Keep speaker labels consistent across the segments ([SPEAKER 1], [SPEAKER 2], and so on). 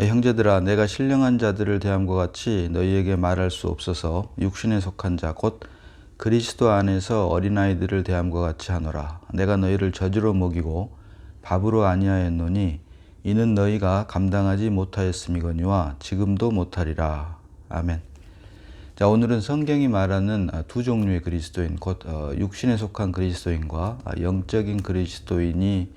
[SPEAKER 1] 형제들아 내가 신령한 자들을 대함과 같이 너희에게 말할 수 없어서 육신에 속한 자 곧 그리스도 안에서 어린아이들을 대함과 같이 하노라 내가 너희를 저주로 먹이고 밥으로 아니하였노니 이는 너희가 감당하지 못하였음이거니와 지금도 못하리라 아멘. 자 오늘은 성경이 말하는 아, 두 종류의 그리스도인 곧 어, 육신에 속한 그리스도인과 아, 영적인 그리스도인이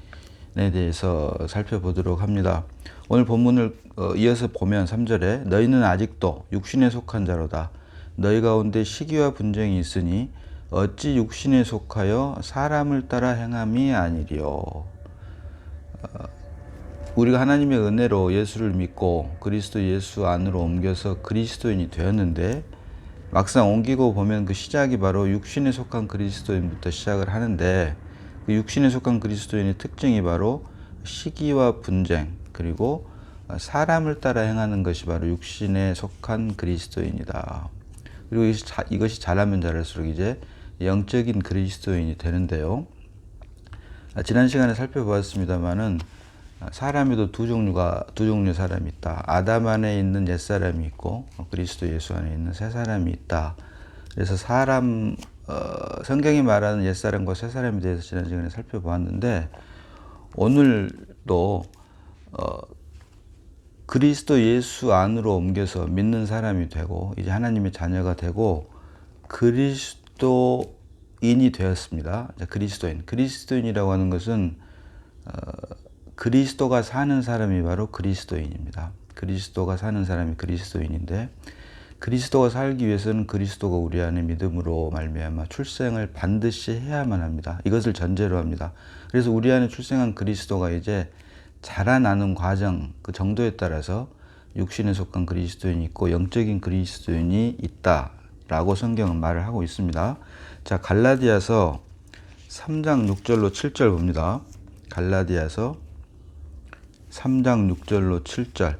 [SPEAKER 1] 에 대해서 살펴보도록 합니다. 오늘 본문을 어, 이어서 보면 3절에 너희는 아직도 육신에 속한 자로다. 너희 가운데 시기와 분쟁이 있으니 어찌 육신에 속하여 사람을 따라 행함이 아니리요. 어, 우리가 하나님의 은혜로 예수를 믿고 그리스도 예수 안으로 옮겨서 그리스도인이 되었는데 막상 옮기고 보면 그 시작이 바로 육신에 속한 그리스도인부터 시작을 하는데 그 육신에 속한 그리스도인의 특징이 바로 시기와 분쟁 그리고 사람을 따라 행하는 것이 바로 육신에 속한 그리스도인이다. 그리고 이것이, 잘하면 잘할수록 이제 영적인 그리스도인이 되는데요. 아, 지난 시간에 살펴보았습니다만은 사람에도 두 종류가 두 종류의 사람이 있다. 아담 안에 있는 옛 사람이 있고 그리스도 예수 안에 있는 새 사람이 있다. 그래서 사람 어, 성경이 말하는 옛 사람과 새 사람에 대해서 지난 시간에 살펴보았는데 오늘도 어, 그리스도 예수 안으로 옮겨서 믿는 사람이 되고 이제 하나님의 자녀가 되고 그리스도인이 되었습니다. 그리스도인. 그리스도인이라고 하는 것은 어, 그리스도가 사는 사람이 바로 그리스도인입니다. 그리스도가 사는 사람이 그리스도인인데 그리스도가 살기 위해서는 그리스도가 우리 안에 믿음으로 말미암아 출생을 반드시 해야만 합니다. 이것을 전제로 합니다. 그래서 우리 안에 출생한 그리스도가 이제 자라나는 과정 그 정도에 따라서 육신에 속한 그리스도인이 있고 영적인 그리스도인이 있다라고 성경은 말을 하고 있습니다. 자, 갈라디아서 3장 6절로 7절 봅니다. 갈라디아서 3장 6절로 7절.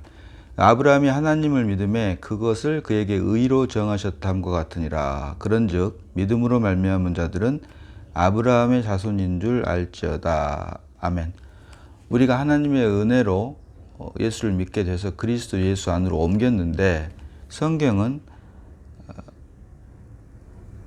[SPEAKER 1] 아브라함이 하나님을 믿음에 그것을 그에게 의로 정하셨다함과 같으니라. 그런즉 믿음으로 말미암은 자들은 아브라함의 자손인 줄 알지어다. 아멘. 우리가 하나님의 은혜로 어, 예수를 믿게 돼서 그리스도 예수 안으로 옮겼는데 성경은 어,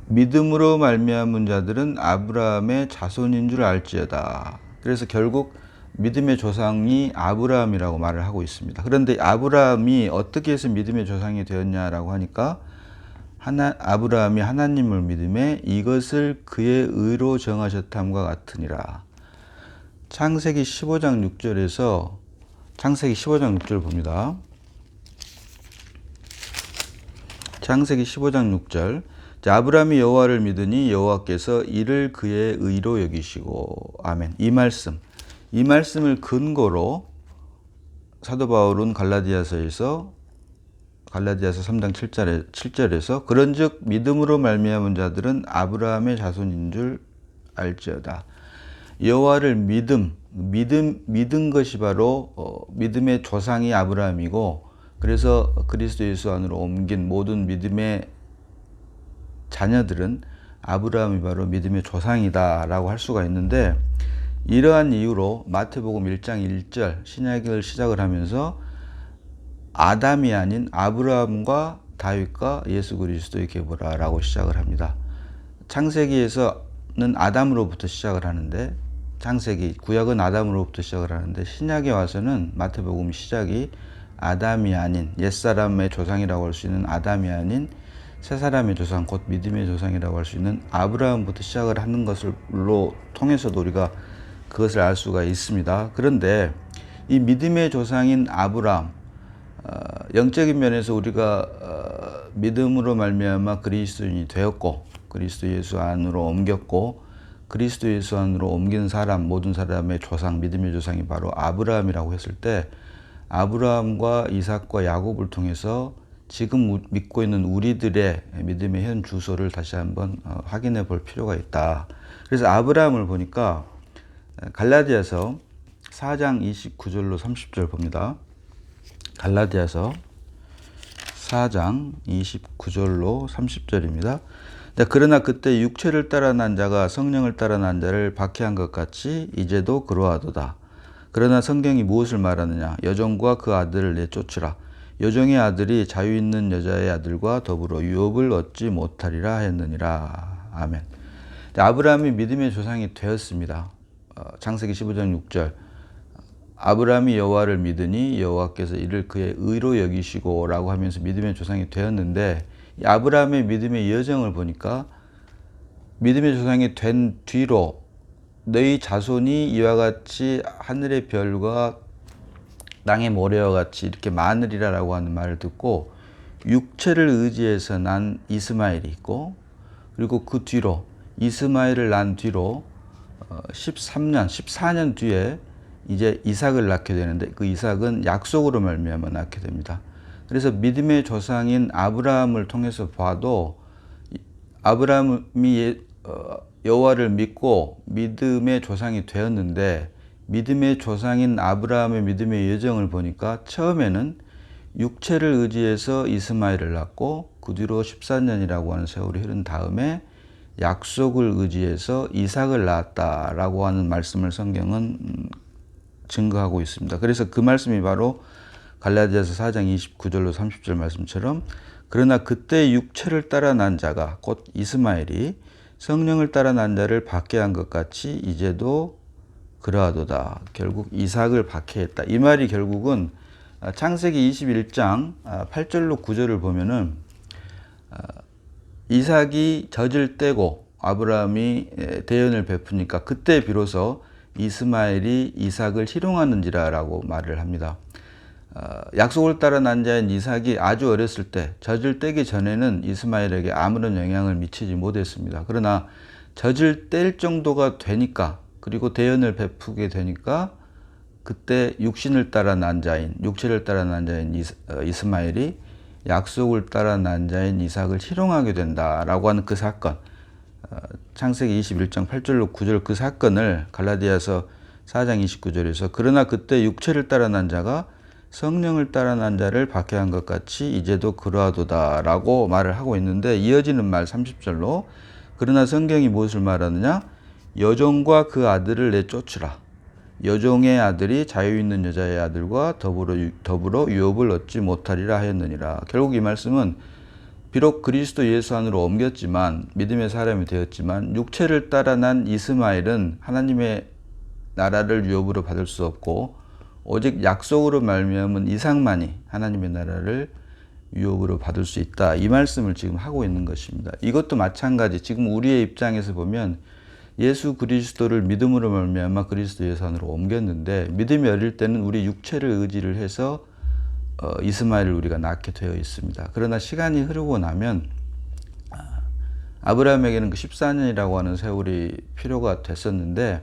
[SPEAKER 1] 믿음으로 말미암은 자들은 아브라함의 자손인 줄 알지어다. 그래서 결국 믿음의 조상이 아브라함이라고 말을 하고 있습니다. 그런데 아브라함이 어떻게 해서 믿음의 조상이 되었냐라고 하니까 하나, 아브라함이 하나님을 믿음에 이것을 그의 의로 정하셨함과 같으니라. 창세기 15장 6절에서 창세기 15장 6절 봅니다. 창세기 15장 6절. 자, 아브라함이 여호와를 믿으니 여호와께서 이를 그의 의로 여기시고 아멘. 이 말씀 이 말씀을 근거로 사도 바울은 갈라디아서에서 갈라디아서 3장 7절에 7절에서 그런즉 믿음으로 말미암은 자들은 아브라함의 자손인 줄 알지어다. 여호와를 믿음 믿음 믿은 것이 바로 어, 믿음의 조상이 아브라함이고 그래서 그리스도 예수 안으로 옮긴 모든 믿음의 자녀들은 아브라함이 바로 믿음의 조상이다라고 할 수가 있는데 이러한 이유로 마태복음 1장 1절 신약을 시작을 하면서 아담이 아닌 아브라함과 다윗과 예수 그리스도의 계보라라고 시작을 합니다. 창세기에서는 아담으로부터 시작을 하는데 창세기 구약은 아담으로부터 시작을 하는데 신약에 와서는 마태복음 시작이 아담이 아닌 옛사람의 조상이라고 할 수 있는 아담이 아닌 새 사람의 조상 곧 믿음의 조상이라고 할 수 있는 아브라함부터 시작을 하는 것으로 통해서도 우리가 그것을 알 수가 있습니다. 그런데 이 믿음의 조상인 아브라함, 어, 영적인 면에서 우리가 어, 믿음으로 말미암아 그리스도인이 되었고 그리스도 예수 안으로 옮겼고 그리스도 예수 안으로 옮긴 사람 모든 사람의 조상 믿음의 조상이 바로 아브라함이라고 했을 때 아브라함과 이삭과 야곱을 통해서 지금 믿고 있는 우리들의 믿음의 현 주소를 다시 한번 어, 확인해 볼 필요가 있다. 그래서 아브라함을 보니까 갈라디아서 4장 29절로 30절 봅니다. 갈라디아서 4장 29절로 30절입니다. 그러나 그때 육체를 따라 난 자가 성령을 따라 난 자를 박해한 것 같이 이제도 그러하도다. 그러나 성경이 무엇을 말하느냐? 여종과 그 아들을 내쫓으라. 여종의 아들이 자유 있는 여자의 아들과 더불어 유업을 얻지 못하리라 했느니라. 아멘. 아브라함이 믿음의 조상이 되었습니다. 어, 창세기 15장 6절. 아브라함이 여호와를 믿으니 여호와께서 이를 그의 의로 여기시고라고 하면서 믿음의 조상이 되었는데 아브라함의 믿음의 여정을 보니까 믿음의 조상이 된 뒤로 너희 자손이 이와 같이 하늘의 별과 땅의 모래와 같이 이렇게 많으리라라고 하는 말을 듣고 육체를 의지해서 난 이스마엘이 있고 그리고 그 뒤로 이스마엘을 난 뒤로 13년, 14년 뒤에 이제 이삭을 낳게 되는데 그 이삭은 약속으로 말미암아 낳게 됩니다. 그래서 믿음의 조상인 아브라함을 통해서 봐도 아브라함이 어, 여호와를 믿고 믿음의 조상이 되었는데 믿음의 조상인 아브라함의 믿음의 여정을 보니까 처음에는 육체를 의지해서 이스마엘을 낳고 그 뒤로 14년이라고 하는 세월이 흐른 다음에 약속을 의지해서 이삭을 낳았다라고 하는 말씀을 성경은 음, 증거하고 있습니다. 그래서 그 말씀이 바로 갈라디아서 4장 29절로 30절 말씀처럼 그러나 그때 육체를 따라 난 자가 곧 이스마엘이 성령을 따라 난 자를 받게 한것 같이 이제도 그러하도다. 결국 이삭을 받게 했다. 이 말이 결국은 창세기 21장 8절로 9절을 보면은 이삭이 젖을 떼고 아브라함이 대연을 베푸니까 그때 비로소 이스마엘이 이삭을 희롱하는지라라고 말을 합니다. 어, 약속을 따라 난 자인 이삭이 아주 어렸을 때 젖을 떼기 전에는 이스마엘에게 아무런 영향을 미치지 못했습니다. 그러나 젖을 뗄 정도가 되니까 그리고 대연을 베푸게 되니까 그때 육신을 따라 난 자인 육체를 따라 난 자인 이스, 어, 이스마엘이 약속을 따라 난 자인 이삭을 희롱하게 된다라고 하는 그 사건 어, 창세기 21장 8절로 9절 그 사건을 갈라디아서 4장 29절에서 그러나 그때 육체를 따라 난 자가 성령을 따라 난 자를 받게 한것 같이 이제도 그러하도다 라고 말을 하고 있는데 이어지는 말 30절로 그러나 성경이 무엇을 말하느냐? 여종과 그 아들을 내쫓으라. 여종의 아들이 자유 있는 여자의 아들과 더불어 더불어 유업을 얻지 못하리라 하였느니라. 결국 이 말씀은 비록 그리스도 예수 안으로 옮겼지만 믿음의 사람이 되었지만 육체를 따라 난 이스마엘은 하나님의 나라를 유업으로 받을 수 없고 오직 약속으로 말미암은 이상만이 하나님의 나라를 유업으로 받을 수 있다. 이 말씀을 지금 하고 있는 것입니다. 이것도 마찬가지. 지금 우리의 입장에서 보면 예수 그리스도를 믿음으로 말미암아 그리스도 예산으로 옮겼는데 믿음이 어릴 때는 우리 육체를 의지를 해서 어, 이스마엘을 우리가 낳게 되어 있습니다. 그러나 시간이 흐르고 나면 아, 아브라함에게는 그 14년이라고 하는 세월이 필요가 됐었는데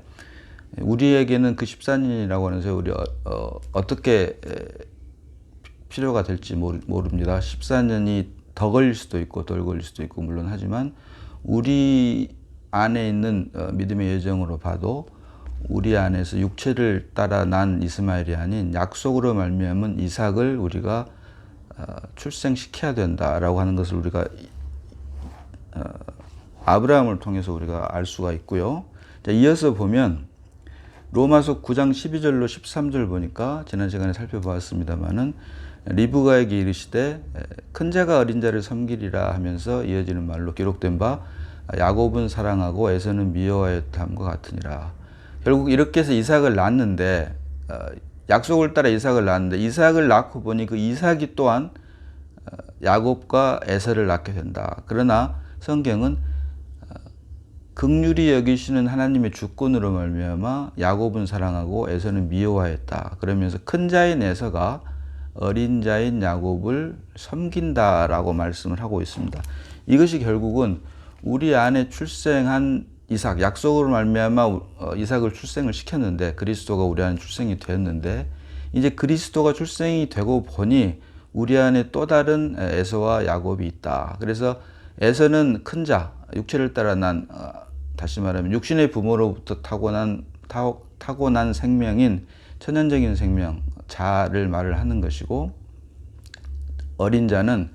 [SPEAKER 1] 우리에게는 그 14년이라고 하는 세월이 어, 어 떻게 필요가 될지 모릅니다. 14년이 더 걸릴 수도 있고 덜 걸릴 수도 있고 물론 하지만 우리 안에 있는 어, 믿음의 예정으로 봐도 우리 안에서 육체를 따라 난 이스마엘이 아닌 약속으로 말미암은 이삭을 우리가 어, 출생시켜야 된다라고 하는 것을 우리가 아브라함을 통해서 우리가 알 수가 있고요. 이어서 보면 로마서 9장 12절로 13절 보니까 지난 시간에 살펴보았습니다만은 리브가에게 이르시되 큰 자가 어린 자를 섬기리라 하면서 이어지는 말로 기록된 바 야곱은 사랑하고 에서는 미워하였다함과 같으니라. 결국 이렇게 해서 이삭을 낳았는데 어, 약속을 따라 이삭을 낳았는데 이삭을 낳고 보니 그 이삭이 또한 어, 야곱과 에서를 낳게 된다. 그러나 성경은 극률이 여기시는 하나님의 주권으로 말미암아 야곱은 사랑하고 에서는 미워하였다. 그러면서 큰 자인 에서가 어린 자인 야곱을 섬긴다라고 말씀을 하고 있습니다. 이것이 결국은 우리 안에 출생한 이삭 약속으로 말미암아 어, 이삭을 출생을 시켰는데 그리스도가 우리 안에 출생이 되었는데 이제 그리스도가 출생이 되고 보니 우리 안에 또 다른 에서와 야곱이 있다. 그래서 에서는 큰 자, 육체를 따라 난 어, 다시 말하면 육신의 부모로부터 타고난 타고난 생명인 천연적인 생명 자를 말을 하는 것이고 어린 자는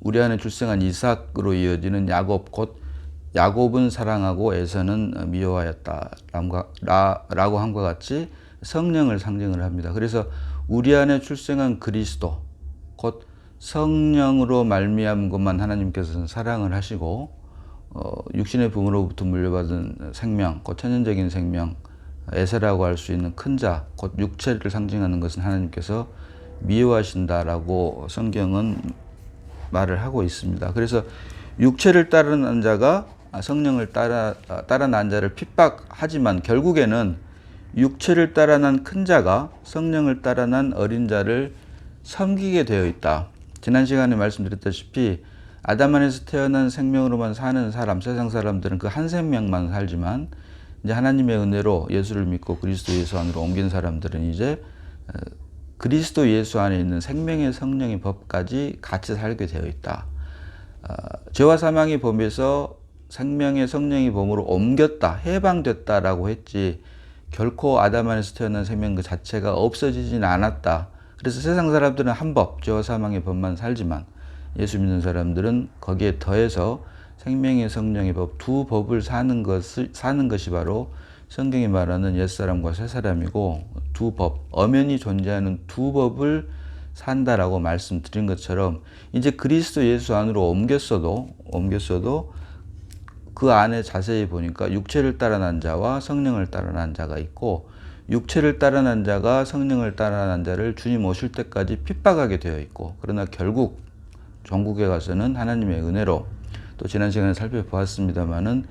[SPEAKER 1] 우리 안에 출생한 이삭으로 이어지는 야곱 곧 야곱은 사랑하고 에서는 미워하였다 라고 함과 같이 성령을 상징을 합니다. 그래서 우리 안에 출생한 그리스도 곧 성령으로 말미암은 것만 하나님께서는 사랑을 하시고 어, 육신의 부모로부터 물려받은 생명, 곧 천연적인 생명, 에세라고 할 수 있는 큰 자, 곧 육체를 상징하는 것은 하나님께서 미워하신다라고 성경은 말을 하고 있습니다. 그래서 육체를 따르는 자가 성령을 따라 따라 난 자를 핍박하지만 결국에는 육체를 따라 난 큰 자가 성령을 따라 난 어린 자를 섬기게 되어 있다. 지난 시간에 말씀드렸다시피 아담 안에서 태어난 생명으로만 사는 사람, 세상 사람들은 그 한 생명만 살지만 이제 하나님의 은혜로 예수를 믿고 그리스도 예수 안으로 옮긴 사람들은 이제 어, 그리스도 예수 안에 있는 생명의 성령의 법까지 같이 살게 되어 있다. 어, 죄와 사망의 범에서 생명의 성령의 범으로 옮겼다, 해방됐다라고 했지 결코 아담 안에서 태어난 생명 그 자체가 없어지진 않았다. 그래서 세상 사람들은 한 법, 죄와 사망의 법만 살지만 예수 믿는 사람들은 거기에 더해서 생명의 성령의 법 두 법을 사는 것을 사는 것이 바로 성경이 말하는 옛 사람과 새 사람이고 두 법, 엄연히 존재하는 두 법을 산다라고 말씀드린 것처럼 이제 그리스도 예수 안으로 옮겼어도 옮겼어도 그 안에 자세히 보니까 육체를 따라 난 자와 성령을 따라 난 자가 있고 육체를 따라 난 자가 성령을 따라 난 자를 주님 오실 때까지 핍박하게 되어 있고 그러나 결국 전국에 가서는 하나님의 은혜로 또 지난 시간에 살펴보았습니다마는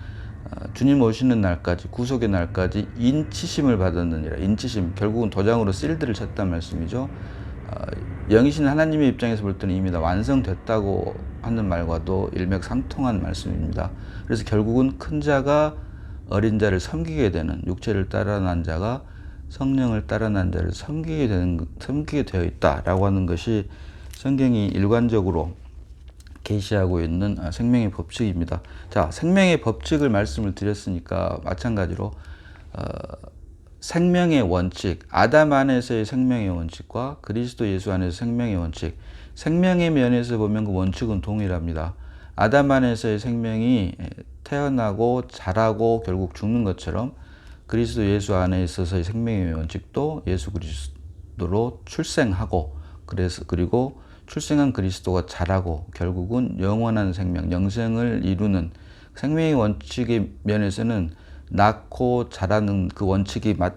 [SPEAKER 1] 어, 주님 오시는 날까지 구속의 날까지 인치심을 받았느니라 인치심 결국은 도장으로 실드를 쳤단 말씀이죠. 어, 영이신 하나님의 입장에서 볼 때는 이미 다 완성됐다고 하는 말과도 일맥상통한 말씀입니다. 그래서 결국은 큰 자가 어린 자를 섬기게 되는 육체를 따라 난 자가 성령을 따라 난 자를 섬기게 되는 섬기게 되어 있다라고 하는 것이 성경이 일관적으로 계시하고 있는 아, 생명의 법칙입니다. 자, 생명의 법칙을 말씀을 드렸으니까 마찬가지로 어, 생명의 원칙, 아담 안에서의 생명의 원칙과 그리스도 예수 안에서 생명의 원칙, 생명의 면에서 보면 그 원칙은 동일합니다. 아담 안에서의 생명이 태어나고 자라고 결국 죽는 것처럼 그리스도 예수 안에 있어서의 생명의 원칙도 예수 그리스도로 출생하고 그래서 그리고 출생한 그리스도가 자라고 결국은 영원한 생명, 영생을 이루는 생명의 원칙의 면에서는 낳고 자라는 그 원칙이 어,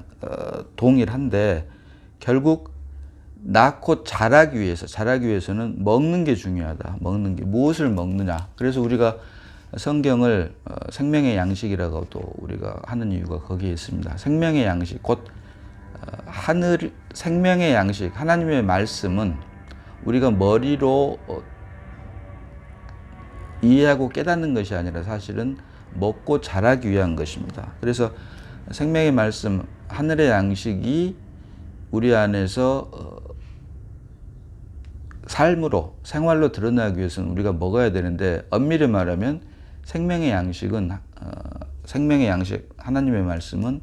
[SPEAKER 1] 동일한데 결국 낳고 자라기 위해서 자라기 위해서는 먹는 게 중요하다. 먹는 게 무엇을 먹느냐. 그래서 우리가 성경을 어, 생명의 양식이라고도 우리가 하는 이유가 거기에 있습니다. 생명의 양식 곧 어, 하늘 생명의 양식 하나님의 말씀은 우리가 머리로 어, 이해하고 깨닫는 것이 아니라 사실은 먹고 자라기 위한 것입니다. 그래서 생명의 말씀, 하늘의 양식이 우리 안에서 어, 삶으로, 생활로 드러나기 위해서는 우리가 먹어야 되는데, 엄밀히 말하면 생명의 양식은, 어, 생명의 양식, 하나님의 말씀은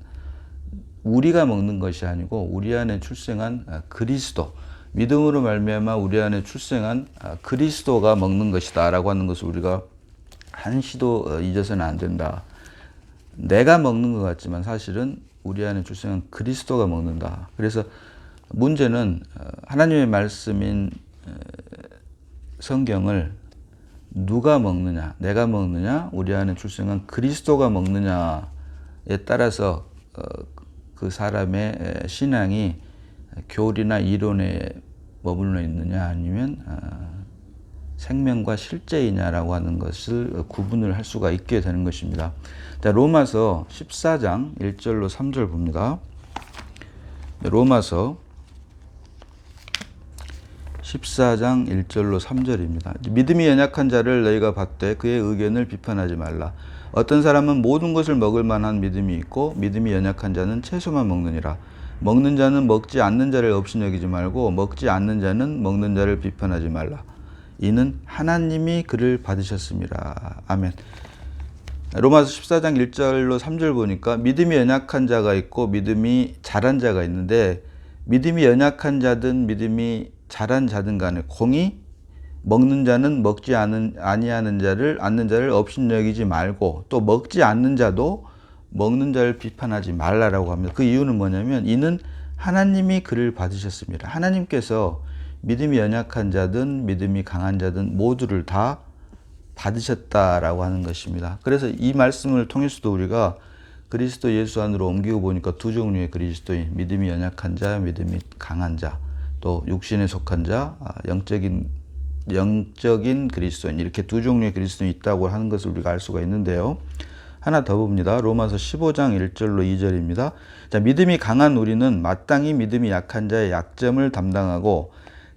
[SPEAKER 1] 우리가 먹는 것이 아니고 우리 안에 출생한 그리스도, 믿음으로 말미암아 우리 안에 출생한 아, 그리스도가 먹는 것이다라고 하는 것을 우리가 한시도 어, 잊어서는 안 된다. 내가 먹는 것 같지만 사실은 우리 안에 출생한 그리스도가 먹는다. 그래서 문제는 어, 하나님의 말씀인 성경을 누가 먹느냐, 내가 먹느냐, 우리 안에 출생한 그리스도가 먹느냐에 따라서 어, 그 사람의 신앙이 교리나 이론에 머물러 있느냐 아니면 아, 생명과 실제이냐라고 하는 것을 구분을 할 수가 있게 되는 것입니다. 자, 로마서 14장 1절로 3절 봅니다. 네, 로마서 14장 1절로 3절입니다. 믿음이 연약한 자를 너희가 받되 그의 의견을 비판하지 말라. 어떤 사람은 모든 것을 먹을 만한 믿음이 있고 믿음이 연약한 자는 채소만 먹느니라. 먹는 자는 먹지 않는 자를 없이 여기지 말고 먹지 않는 자는 먹는 자를 비판하지 말라. 이는 하나님이 그를 받으셨습니다. 아멘. 로마서 14장 1절로 3절 보니까 믿음이 연약한 자가 있고 믿음이 잘한 자가 있는데 믿음이 연약한 자든 믿음이 잘한 자든 간에 공이 먹는 자는 먹지 않은 아니하는 자를 않는 자를 없인 여기지 말고 또 먹지 않는 자도 먹는 자를 비판하지 말라라고 합니다. 그 이유는 뭐냐면 이는 하나님이 그를 받으셨습니다. 하나님께서 믿음이 연약한 자든 믿음이 강한 자든 모두를 다 받으셨다라고 하는 것입니다. 그래서 이 말씀을 통해서도 우리가 그리스도 예수 안으로 옮기고 보니까 두 종류의 그리스도인, 믿음이 연약한 자, 믿음이 강한 자, 또 육신에 속한 자, 아, 영적인 영적인 그리스도인 이렇게 두 종류의 그리스도인이 있다고 하는 것을 우리가 알 수가 있는데요. 하나 더 봅니다. 로마서 15장 1절로 2절입니다. 자, 믿음이 강한 우리는 마땅히 믿음이 약한 자의 약점을 담당하고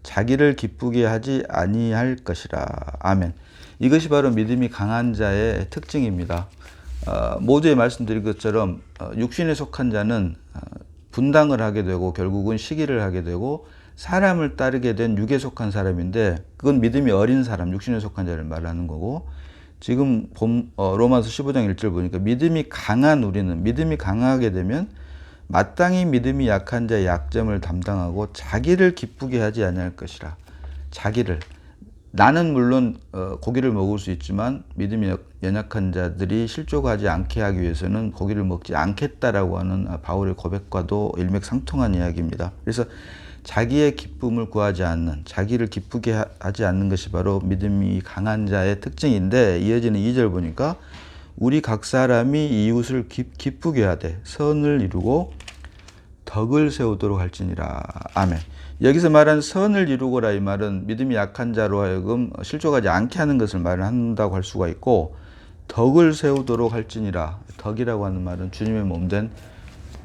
[SPEAKER 1] 자기를 기쁘게 하지 아니할 것이라. 아멘. 이것이 바로 믿음이 강한 자의 특징입니다. 어, 모두에 말씀드린 것처럼 어, 육신에 속한 자는 어, 분당을 하게 되고 결국은 시기를 하게 되고 사람을 따르게 된 육에 속한 사람인데 그건 믿음이 어린 사람, 육신에 속한 자를 말하는 거고 지금 봄, 어, 로마서 15장 1절 보니까 믿음이 강한 우리는 믿음이 강하게 되면 마땅히 믿음이 약한 자의 약점을 담당하고 자기를 기쁘게 하지 아니할 것이라. 자기를 나는 물론 어, 고기를 먹을 수 있지만 믿음이 연약한 자들이 실족하지 않게 하기 위해서는 고기를 먹지 않겠다라고 하는 아, 바울의 고백과도 일맥상통한 이야기입니다. 그래서 자기의 기쁨을 구하지 않는 자기를 기쁘게 하- 하지 않는 것이 바로 믿음이 강한 자의 특징인데 이어지는 2절 보니까 우리 각 사람이 이웃을 기, 기쁘게 하되 선을 이루고 덕을 세우도록 할지니라. 아멘. 여기서 말한 선을 이루고라 이 말은 믿음이 약한 자로 하여금 실족하지 않게 하는 것을 말한다고 할 수가 있고 덕을 세우도록 할지니라. 덕이라고 하는 말은 주님의 몸된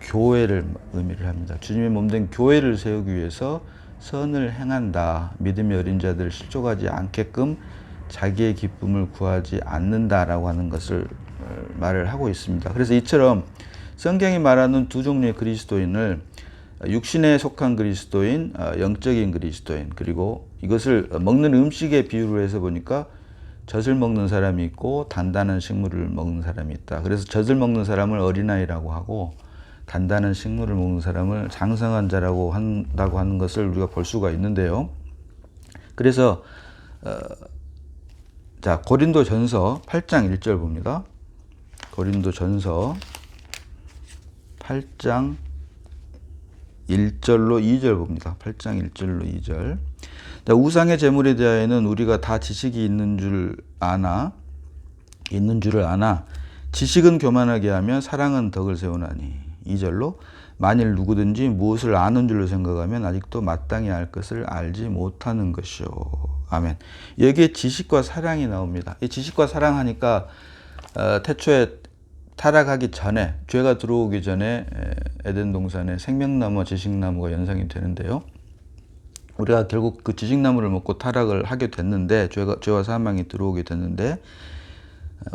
[SPEAKER 1] 교회를 의미를 합니다. 주님의 몸된 교회를 세우기 위해서 선을 행한다. 믿음이 어린 자들 실족하지 않게끔 자기의 기쁨을 구하지 않는다라고 하는 것을 어, 말을 하고 있습니다. 그래서 이처럼 성경이 말하는 두 종류의 그리스도인을 육신에 속한 그리스도인, 어, 영적인 그리스도인, 그리고 이것을 먹는 음식의 비유로 해서 보니까 젖을 먹는 사람이 있고 단단한 식물을 먹는 사람이 있다. 그래서 젖을 먹는 사람을 어린아이라고 하고 단단한 식물을 먹는 사람을 장성한 자라고 한다고 하는 것을 우리가 볼 수가 있는데요. 그래서 어, 자 고린도 전서 8장 1절 봅니다. 고린도 전서 8장 1절로 2절 봅니다. 8장 1절로 2절. 자, 우상의 제물에 대하여는 우리가 다 지식이 있는 줄 아나 있는 줄을 아나 지식은 교만하게 하며 사랑은 덕을 세우나니 2절로 만일 누구든지 무엇을 아는 줄로 생각하면 아직도 마땅히 알 것을 알지 못하는 것이요. 아멘. 여기에 지식과 사랑이 나옵니다. 이 지식과 사랑하니까 어, 태초에 타락하기 전에 죄가 들어오기 전에 에, 에덴 동산에 생명나무와 지식나무가 연상이 되는데요. 우리가 결국 그 지식나무를 먹고 타락을 하게 됐는데 죄가 죄와 사망이 들어오게 됐는데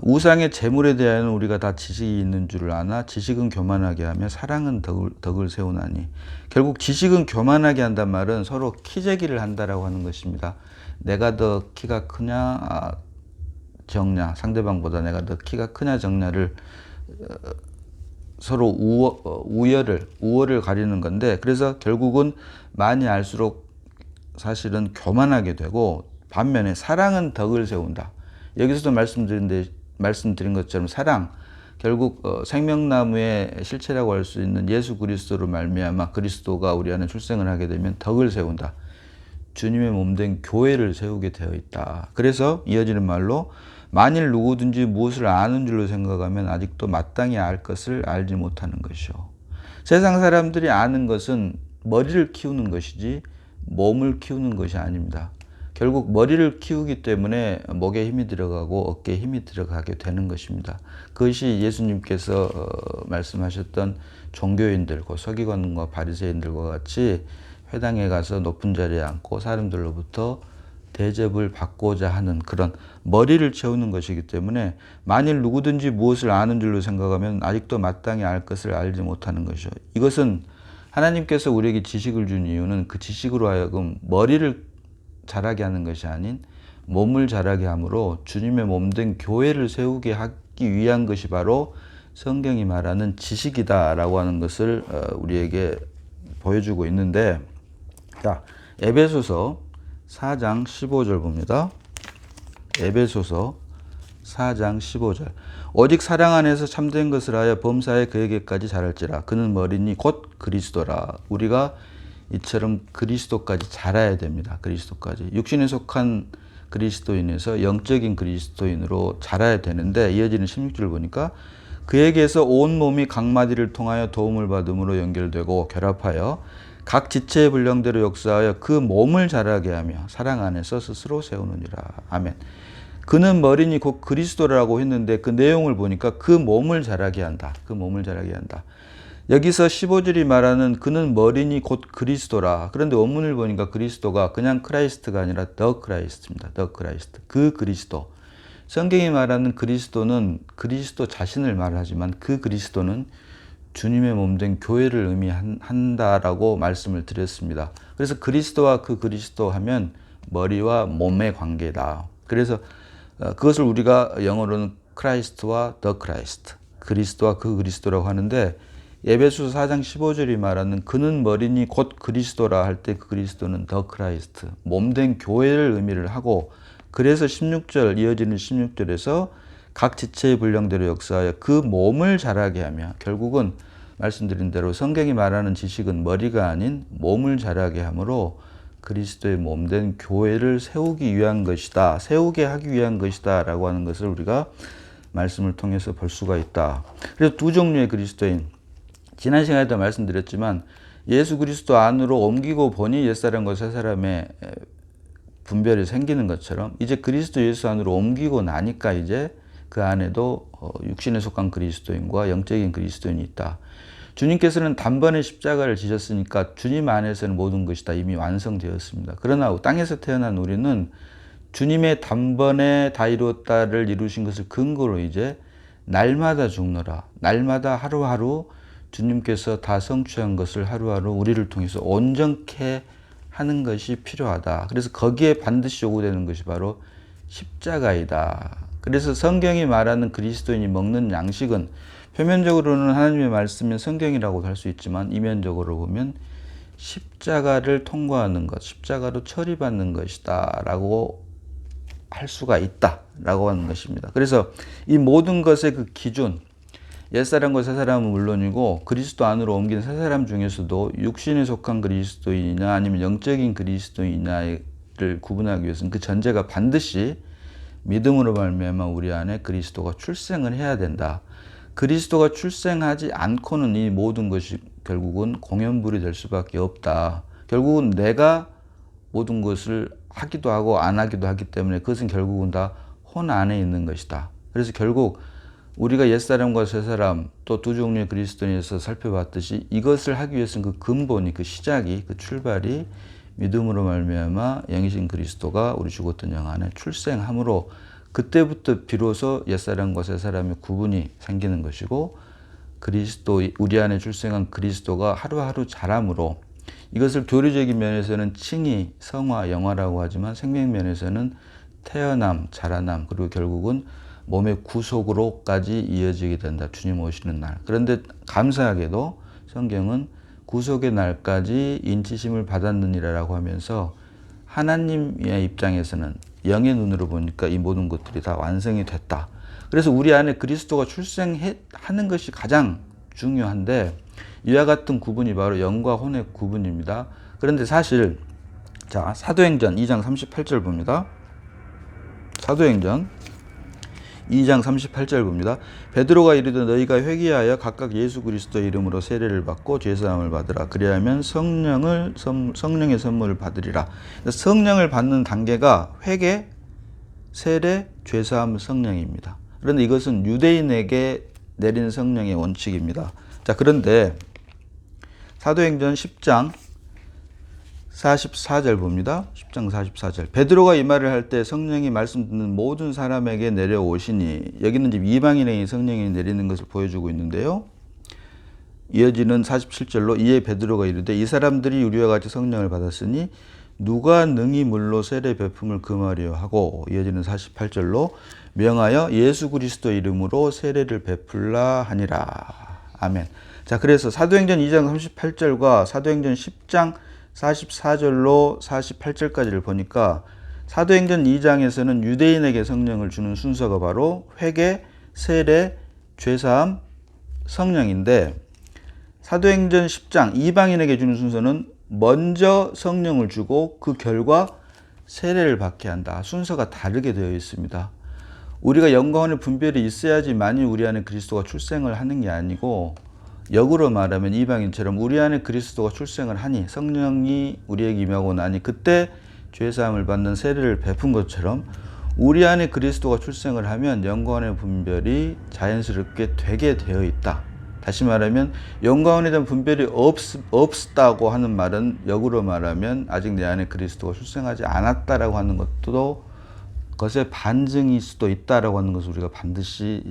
[SPEAKER 1] 우상의 재물에 대하여는 우리가 다 지식이 있는 줄을 아나 지식은 교만하게 하며 사랑은 덕을, 덕을 세우나니 결국 지식은 교만하게 한단 말은 서로 키재기를 한다라고 하는 것입니다. 내가 더 키가 크냐 아, 적냐 상대방보다 내가 더 키가 크냐 적냐를 어, 서로 우어, 어, 우열을 우월을 가리는 건데 그래서 결국은 많이 알수록 사실은 교만하게 되고 반면에 사랑은 덕을 세운다. 여기서도 말씀드린 데 말씀드린 것처럼 사랑 결국 어, 생명나무의 실체라고 할 수 있는 예수 그리스도로 말미암아 그리스도가 우리 안에 출생을 하게 되면 덕을 세운다. 주님의 몸된 교회를 세우게 되어 있다. 그래서 이어지는 말로 만일 누구든지 무엇을 아는 줄로 생각하면 아직도 마땅히 알 것을 알지 못하는 것이요. 세상 사람들이 아는 것은 머리를 키우는 것이지 몸을 키우는 것이 아닙니다. 결국 머리를 키우기 때문에 목에 힘이 들어가고 어깨에 힘이 들어가게 되는 것입니다. 그것이 예수님께서 어, 말씀하셨던 종교인들, 그 서기관과 바리새인들과 같이 회당에 가서 높은 자리에 앉고 사람들로부터 대접을 받고자 하는 그런 머리를 채우는 것이기 때문에 만일 누구든지 무엇을 아는 줄로 생각하면 아직도 마땅히 알 것을 알지 못하는 것이죠. 이것은 하나님께서 우리에게 지식을 준 이유는 그 지식으로 하여금 머리를 자라게 하는 것이 아닌 몸을 자라게 함으로 주님의 몸된 교회를 세우게 하기 위한 것이 바로 성경이 말하는 지식이다라고 하는 것을 어, 우리에게 보여주고 있는데 자 에베소서 4장 15절 봅니다. 에베소서 4장 15절. 오직 사랑 안에서 참된 것을 하여 범사에 그에게까지 자랄지라. 그는 머리니 곧 그리스도라. 우리가 이처럼 그리스도까지 자라야 됩니다. 그리스도까지. 육신에 속한 그리스도인에서 영적인 그리스도인으로 자라야 되는데 이어지는 16절 보니까 그에게서 온 몸이 각 마디를 통하여 도움을 받음으로 연결되고 결합하여 각 지체의 분량대로 역사하여 그 몸을 자라게 하며 사랑 안에서 스스로 세우느니라. 아멘. 그는 머리니 곧 그리스도라고 했는데 그 내용을 보니까 그 몸을 자라게 한다. 그 몸을 자라게 한다. 여기서 15절이 말하는 그는 머리니 곧 그리스도라. 그런데 원문을 보니까 그리스도가 그냥 크라이스트가 아니라 더 크라이스트입니다. 더 크라이스트. 그 그리스도. 성경이 말하는 그리스도는 그리스도 자신을 말하지만 그 그리스도는 주님의 몸된 교회를 의미한다라고 말씀을 드렸습니다. 그래서 그리스도와 그 그리스도 하면 머리와 몸의 관계다. 그래서 어, 그것을 우리가 영어로는 크라이스트와 더 크라이스트, 그리스도와 그 그리스도라고 하는데 예배수 4장 15절이 말하는 그는 머리니 곧 그리스도라 할 때 그 그리스도는 더 크라이스트, 몸된 교회를 의미를 하고 그래서 16절 이어지는 16절에서 각 지체의 분량대로 역사하여 그 몸을 자라게 하며 결국은 말씀드린 대로 성경이 말하는 지식은 머리가 아닌 몸을 자라게 하므로 그리스도의 몸된 교회를 세우기 위한 것이다. 세우게 하기 위한 것이다. 라고 하는 것을 우리가 말씀을 통해서 볼 수가 있다. 그래서 두 종류의 그리스도인. 지난 시간에도 말씀드렸지만 예수 그리스도 안으로 옮기고 보니 옛사람과 새사람의 분별이 생기는 것처럼 이제 그리스도 예수 안으로 옮기고 나니까 이제 그 안에도 어, 육신에 속한 그리스도인과 영적인 그리스도인이 있다. 주님께서는 단번에 십자가를 지셨으니까 주님 안에서는 모든 것이 다 이미 완성되었습니다. 그러나 땅에서 태어난 우리는 주님의 단번에 다 이루었다를 이루신 것을 근거로 이제 날마다 죽노라. 날마다 하루하루 주님께서 다 성취한 것을 하루하루 우리를 통해서 온전케 하는 것이 필요하다. 그래서 거기에 반드시 요구되는 것이 바로 십자가이다. 그래서 성경이 말하는 그리스도인이 먹는 양식은 표면적으로는 하나님의 말씀인 성경이라고 할수 있지만 이면적으로 보면 십자가를 통과하는 것, 십자가로 처리받는 것이다. 라고 할 수가 있다. 라고 하는 것입니다. 그래서 이 모든 것의 그 기준, 옛사람과 새사람은 물론이고 그리스도 안으로 옮긴 새사람 중에서도 육신에 속한 그리스도인이냐 아니면 영적인 그리스도인이냐를 구분하기 위해서는 그 전제가 반드시 믿음으로 말미암아 우리 안에 그리스도가 출생을 해야 된다. 그리스도가 출생하지 않고는 이 모든 것이 결국은 공연불이 될 수밖에 없다. 결국은 내가 모든 것을 하기도 하고 안 하기도 하기 때문에 그것은 결국은 다 혼 안에 있는 것이다. 그래서 결국 우리가 옛사람과 새사람 또 두 종류의 그리스도인에서 살펴봤듯이 이것을 하기 위해서는 그 근본이 그 시작이 그 출발이 믿음으로 말미암아 영이신 그리스도가 우리 죽었던 영 안에 출생함으로 그때부터 비로소 옛사람과 새사람의 구분이 생기는 것이고 그리스도 우리 안에 출생한 그리스도가 하루하루 자람으로 이것을 교리적인 면에서는 칭의, 성화, 영화라고 하지만 생명 면에서는 태어남, 자라남 그리고 결국은 몸의 구속으로까지 이어지게 된다. 주님 오시는 날. 그런데 감사하게도 성경은 구속의 날까지 인치심을 받았느니라라고 하면서 하나님의 입장에서는 영의 눈으로 보니까 이 모든 것들이 다 완성이 됐다. 그래서 우리 안에 그리스도가 출생하는 것이 가장 중요한데 이와 같은 구분이 바로 영과 혼의 구분입니다. 그런데 사실 자 사도행전 2장 38절 봅니다. 사도행전 2장 38절 봅니다. 베드로가 이르되 너희가 회개하여 각각 예수 그리스도 이름으로 세례를 받고 죄 사함을 받으라. 그리하면 성령을 성령의 선물을 받으리라. 성령을 받는 단계가 회개, 세례, 죄 사함, 성령입니다. 그런데 이것은 유대인에게 내린 성령의 원칙입니다. 자, 그런데 사도행전 10장 44절 봅니다. 10장 44절. 베드로가 이 말을 할 때 성령이 말씀 듣는 모든 사람에게 내려오시니 여기는 지금 이방인에게 성령이 내리는 것을 보여주고 있는데요. 이어지는 47절로 이에 베드로가 이르되 이 사람들이 우리와 같이 성령을 받았으니 누가 능히 물로 세례 베품을 금하려 하고 이어지는 48절로 명하여 예수 그리스도 이름으로 세례를 베풀라 하니라. 아멘. 자, 그래서 사도행전 2장 38절과 사도행전 10장 44절로 48절까지를 보니까 사도행전 2장에서는 유대인에게 성령을 주는 순서가 바로 회개, 세례, 죄사함, 성령인데 사도행전 10장 이방인에게 주는 순서는 먼저 성령을 주고 그 결과 세례를 받게 한다. 순서가 다르게 되어 있습니다. 우리가 영광의 분별이 있어야지 만이 우리 안에 그리스도가 출생을 하는 게 아니고 역으로 말하면 이방인처럼 우리 안에 그리스도가 출생을 하니 성령이 우리에게 임하고 나니 그때 죄 사함을 받는 세례를 베푼 것처럼 우리 안에 그리스도가 출생을 하면 영광의 분별이 자연스럽게 되게 되어 있다. 다시 말하면 영광에 대한 분별이 없, 없다고 하는 말은 역으로 말하면 아직 내 안에 그리스도가 출생하지 않았다라고 하는 것도 것의 반증일 수도 있다라고 하는 것을 우리가 반드시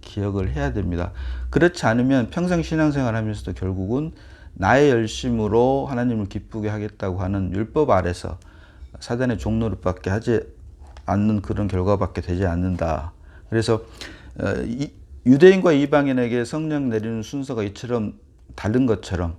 [SPEAKER 1] 기억을 해야 됩니다. 그렇지 않으면 평생 신앙생활 하면서도 결국은 나의 열심으로 하나님을 기쁘게 하겠다고 하는 율법 아래서 사단의 종노릇밖에 하지 않는 그런 결과밖에 되지 않는다. 그래서 어, 유대인과 이방인에게 성령 내리는 순서가 이처럼 다른 것처럼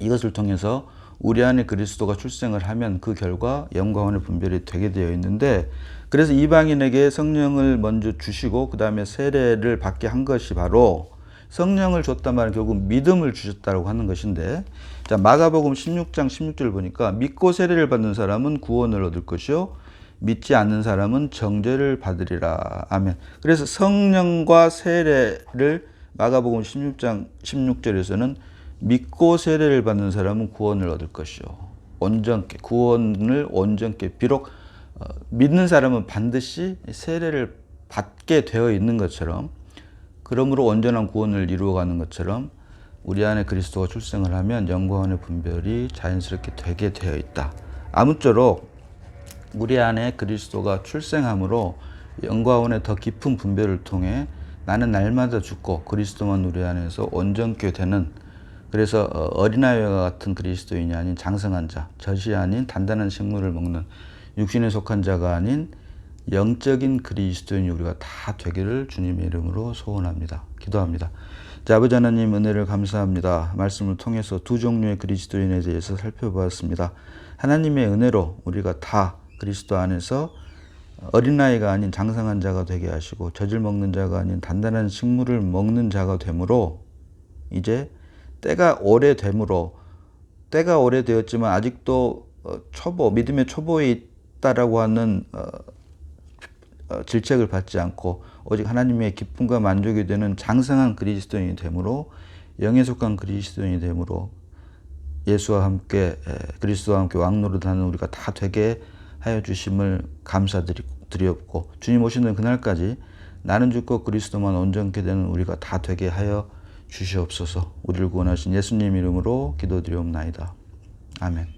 [SPEAKER 1] 이것을 통해서 우리 안에 그리스도가 출생을 하면 그 결과 영광의 분별이 되게 되어 있는데 그래서 이방인에게 성령을 먼저 주시고 그 다음에 세례를 받게 한 것이 바로 성령을 줬단 말은 결국 믿음을 주셨다고 하는 것인데 자 마가복음 16장 16절 보니까 믿고 세례를 받는 사람은 구원을 얻을 것이요 믿지 않는 사람은 정죄를 받으리라 아멘. 그래서 성령과 세례를 마가복음 16장 16절에서는 믿고 세례를 받는 사람은 구원을 얻을 것이요 온전케 구원을 온전케 비록 어, 믿는 사람은 반드시 세례를 받게 되어 있는 것처럼 그러므로 온전한 구원을 이루어가는 것처럼 우리 안에 그리스도가 출생을 하면 영광의 분별이 자연스럽게 되게 되어 있다. 아무쪼록 우리 안에 그리스도가 출생함으로 영광원의 더 깊은 분별을 통해 나는 날마다 죽고 그리스도만 우리 안에서 온전케 되는 그래서 어, 어린아이와 같은 그리스도인이 아닌 장성한 자, 젖이 아닌 단단한 식물을 먹는 육신에 속한 자가 아닌 영적인 그리스도인이 우리가 다 되기를 주님의 이름으로 소원합니다. 기도합니다. 자, 아버지 하나님 은혜를 감사합니다. 말씀을 통해서 두 종류의 그리스도인에 대해서 살펴보았습니다. 하나님의 은혜로 우리가 다 그리스도 안에서 어린아이가 아닌 장성한 자가 되게 하시고 젖을 먹는 자가 아닌 단단한 식물을 먹는 자가 되므로 이제 때가 오래되므로 때가 오래되었지만 아직도 어, 초보 믿음의 초보에 있다라고 하는 어, 어, 질책을 받지 않고 오직 하나님의 기쁨과 만족이 되는 장성한 그리스도인이 되므로 영에 속한 그리스도인이 되므로 예수와 함께 그리스도와 함께 왕노릇하는 우리가 다 되게 하여 주심을 감사드리옵고 주님 오시는 그날까지 나는 죽고 그리스도만 온전케 되는 우리가 다 되게 하여 주시옵소서. 우리를 구원하신 예수님 이름으로 기도드리옵나이다. 아멘.